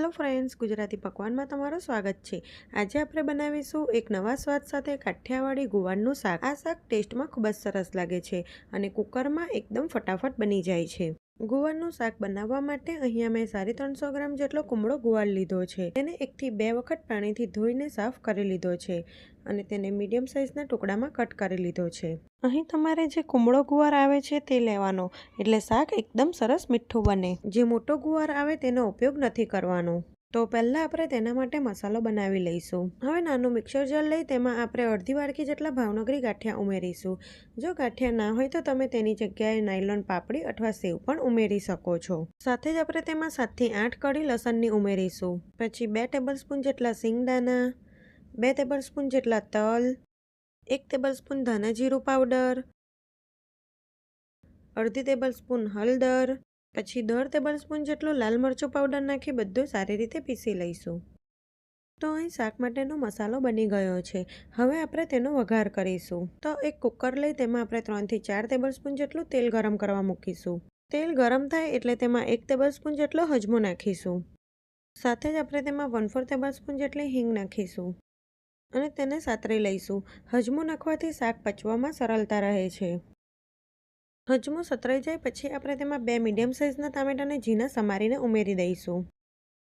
Hello friends, Gujarati પકવાનમાં તમારું સ્વાગત છે. આજે આપણે બનાવીશું એક નવા સ્વાદ સાથે કાઠિયાવાડી ગુવારનું શાક. આ શાક ટેસ્ટમાં ખૂબ જ સરસ લાગે છે અને કુકરમાં એકદમ ફટાફટ બની જાય છે. ગુવારનું શાક બનાવવા માટે અહીંયા મેં સાડી ત્રણસો ગ્રામ જેટલો કુમળો ગુવાર લીધો છે. તેને એકથી બે વખત પાણીથી ધોઈને સાફ કરી લીધો છે. અને તેને મીડિયમ સાઇઝના ટુકડામાં કટ કરી લીધો છે. અહીં તમારે જે કુમળો ગુવાર આવે છે તે લેવાનો, એટલે શાક એકદમ સરસ મીઠું બને. જે મોટો ગુવાર આવે તેનો ઉપયોગ નથી કરવાનો. તો પહેલાં આપણે તેના માટે મસાલો બનાવી લઈશું. હવે નાનું મિક્સર જાર લઈ તેમાં આપણે અડધી વાડકી જેટલા ભાવનગરી ગાંઠિયા ઉમેરીશું. જો ગાંઠિયા ના હોય તો તમે તેની જગ્યાએ નાયલોન પાપડી અથવા સેવ પણ ઉમેરી શકો છો. સાથે જ આપણે તેમાં સાતથી આઠ કળી લસણની ઉમેરીશું. પછી બે ટેબલસ્પૂન જેટલા સિંગદાણા બે ટેબલસ્પૂન જેટલા તલ, એક ટેબલસ્પૂન ધાણા જીરું પાવડર અડધી ટેબલસ્પૂન હળદર, પછી દોઢ ટેબલસ્પૂન જેટલો લાલ મરચું પાવડર નાખી બધું સારી રીતે પીસી લઈશું. તો અહીં શાક માટેનો મસાલો બની ગયો છે. હવે આપણે તેનો વઘાર કરીશું. તો એક કુકર લઈ તેમાં આપણે ત્રણથી ચાર ટેબલસ્પૂન જેટલું તેલ ગરમ કરવા મૂકીશું. તેલ ગરમ થાય એટલે તેમાં એક ટેબલસ્પૂન જેટલો હજમો નાખીશું. સાથે જ આપણે તેમાં વન ફોર ટેબલસ્પૂન જેટલી હિંગ નાખીશું. અને તેને સાતરી લઈશું. હજમો નાખવાથી શાક પચવામાં સરળતા રહે છે. હજમો સતરાઈ જાય પછી આપણે તેમાં બે મીડિયમ સાઇઝના ટામેટાને ઝીણા સમારીને ઉમેરી દઈશું.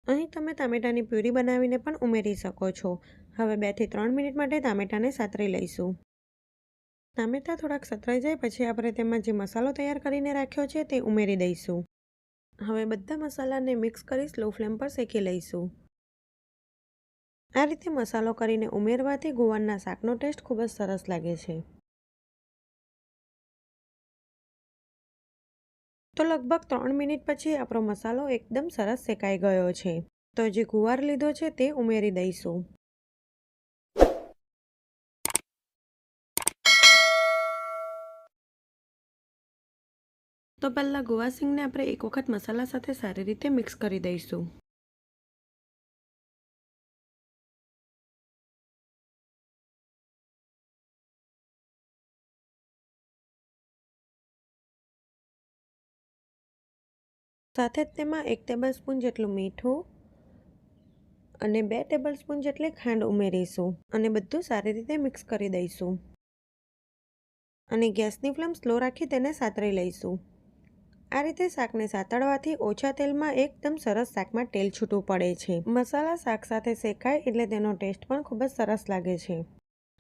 અહીં તમે ટામેટાની પ્યુરી બનાવીને પણ ઉમેરી શકો છો. હવે બેથી ત્રણ મિનિટ માટે ટામેટાને સાતરી લઈશું. ટામેટા થોડાક સતરાઈ જાય પછી આપણે તેમાં જે મસાલો તૈયાર કરીને રાખ્યો છે તે ઉમેરી દઈશું. હવે બધા મસાલાને મિક્સ કરી સ્લો ફ્લેમ પર શેકી લઈશું. આ રીતે મસાલો કરીને ઉમેરવાથી ગુવારના શાકનો ટેસ્ટ ખૂબ જ સરસ લાગે છે. તો લગભગ ત્રણ મિનિટ પછી આપણો મસાલો એકદમ સરસ શેકાઈ ગયો છે. તો જે ગુવાર લીધો છે તે ઉમેરી દઈશું. તો પહેલાં ગુવા સિંગને આપણે એક વખત મસાલા સાથે સારી રીતે મિક્સ કરી દઈશું. સાથે જ તેમાં એક ટેબલ સ્પૂન જેટલું મીઠું અને બે ટેબલ સ્પૂન જેટલી ખાંડ ઉમેરીશું અને બધું સારી રીતે મિક્સ કરી દઈશું. અને ગેસની ફ્લેમ સ્લો રાખી તેને સાતરી લઈશું. આ રીતે શાકને સાતળવાથી ઓછા તેલમાં એકદમ સરસ શાકમાં તેલ છૂટું પડે છે. મસાલા શાક સાથે શેકાય એટલે તેનો ટેસ્ટ પણ ખૂબ જ સરસ લાગે છે.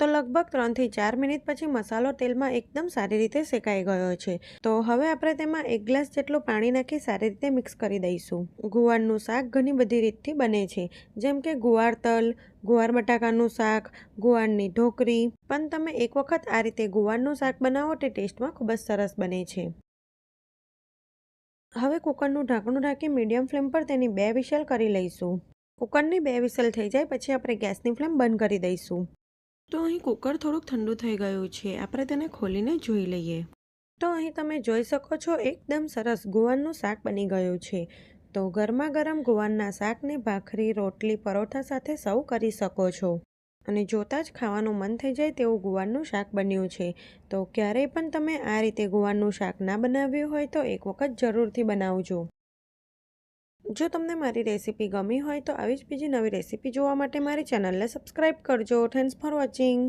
તો લગભગ ત્રણથી ચાર મિનિટ પછી મસાલો તેલમાં એકદમ સારી રીતે શેકાઈ ગયો છે. તો હવે આપણે તેમાં એક ગ્લાસ જેટલું પાણી નાખી સારી રીતે મિક્સ કરી દઈશું. ગુવારનું શાક ઘણી બધી રીતથી બને છે. જેમ કે ગુવાર તલ, ગુવાર બટાકાનું શાક, ગુવારની ઢોકરી. પણ તમે એક વખત આ રીતે ગુવારનું શાક બનાવો તે ટેસ્ટમાં ખૂબ જ સરસ બને છે. હવે કુકરનું ઢાંકણું ઢાંકી મીડિયમ ફ્લેમ પર તેની બે વિસલ કરી લઈશું. કુકરની બે વિસલ થઈ જાય પછી આપણે ગેસની ફ્લેમ બંધ કરી દઈશું. તો અહીં કુકર થોડુંક ઠંડુ થઈ ગયું છે. આપણે તેને ખોલીને જોઈ લઈએ. તો અહીં તમે જોઈ શકો છો, એકદમ સરસ ગુવારનું શાક બની ગયું છે. તો ગરમા ગરમ ગુવારના શાકને ભાખરી, રોટલી, પરોઠા સાથે સર્વ કરી શકો છો. અને જોતાં જ ખાવાનું મન થઈ જાય તેવું ગુવારનું શાક બન્યું છે. તો ક્યારેય પણ તમે આ રીતે ગુવારનું શાક ના બનાવ્યું હોય તો એક વખત જરૂરથી બનાવજો. જો તમને મારી રેસીપી ગમી હોય તો આવી જ બીજી નવી રેસીપી જોવા માટે મારી ચેનલને સબસ્ક્રાઈબ કરજો. Thanks for watching